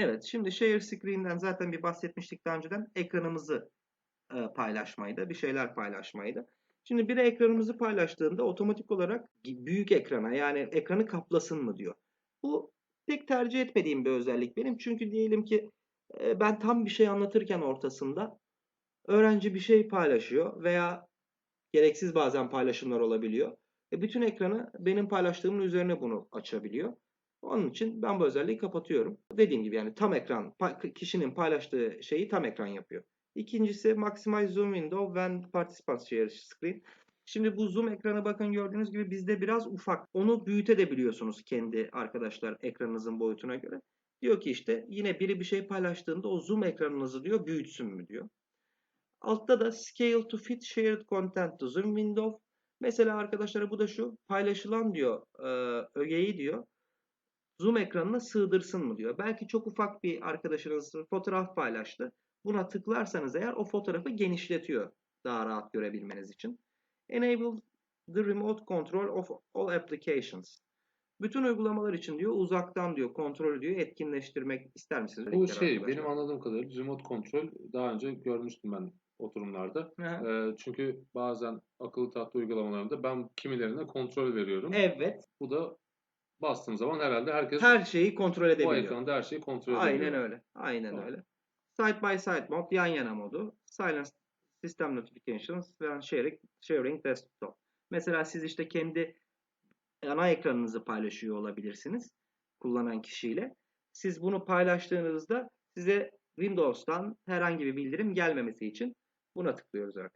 Evet, şimdi share screen'den zaten bir bahsetmiştik daha önceden. Ekranımızı e, paylaşmaydı, bir şeyler paylaşmaydı. Şimdi biri ekranımızı paylaştığında otomatik olarak büyük ekrana yani ekranı kaplasın mı diyor. Bu pek tercih etmediğim bir özellik benim. Çünkü diyelim ki e, ben tam bir şey anlatırken ortasında öğrenci bir şey paylaşıyor veya gereksiz bazen paylaşımlar olabiliyor. E, bütün ekranı benim paylaştığımın üzerine bunu açabiliyor. Onun için ben bu özelliği kapatıyorum. Dediğim gibi yani tam ekran kişinin paylaştığı şeyi tam ekran yapıyor. İkincisi Maximize Zoom Window when Participants Share Screen. Şimdi bu zoom ekranı bakın gördüğünüz gibi bizde biraz ufak. Onu büyütebiliyorsunuz kendi arkadaşlar ekranınızın boyutuna göre. Diyor ki işte yine biri bir şey paylaştığında o zoom ekranınızı diyor büyütsün mü diyor. Altta da Scale to Fit Shared Content to Zoom Window. Mesela arkadaşlar bu da şu paylaşılan diyor ögeyi diyor zoom ekranına sığdırsın mı diyor. Belki çok ufak bir arkadaşınız fotoğraf paylaştı. Buna tıklarsanız eğer o fotoğrafı genişletiyor daha rahat görebilmeniz için. Enable the remote control of all applications. Bütün uygulamalar için diyor uzaktan diyor kontrol diyor etkinleştirmek ister misiniz? Bu şey benim anladığım kadarıyla remote kontrol daha önce görmüştüm ben oturumlarda. E, çünkü bazen akıllı tahta uygulamalarında ben kimilerine kontrol veriyorum. Evet. Bu da bastığım zaman herhalde herkes her şeyi kontrol o edebiliyor. ekranda her şeyi kontrol Aynen edebiliyor. öyle. Aynen Tamam. öyle. Side by side mod, yan yana modu, silence system notifications ve sharing, sharing desktop. Mesela siz işte kendi ana ekranınızı paylaşıyor olabilirsiniz kullanan kişiyle. Siz bunu paylaştığınızda size Windows'tan herhangi bir bildirim gelmemesi için buna tıklıyoruz arkadaşlar.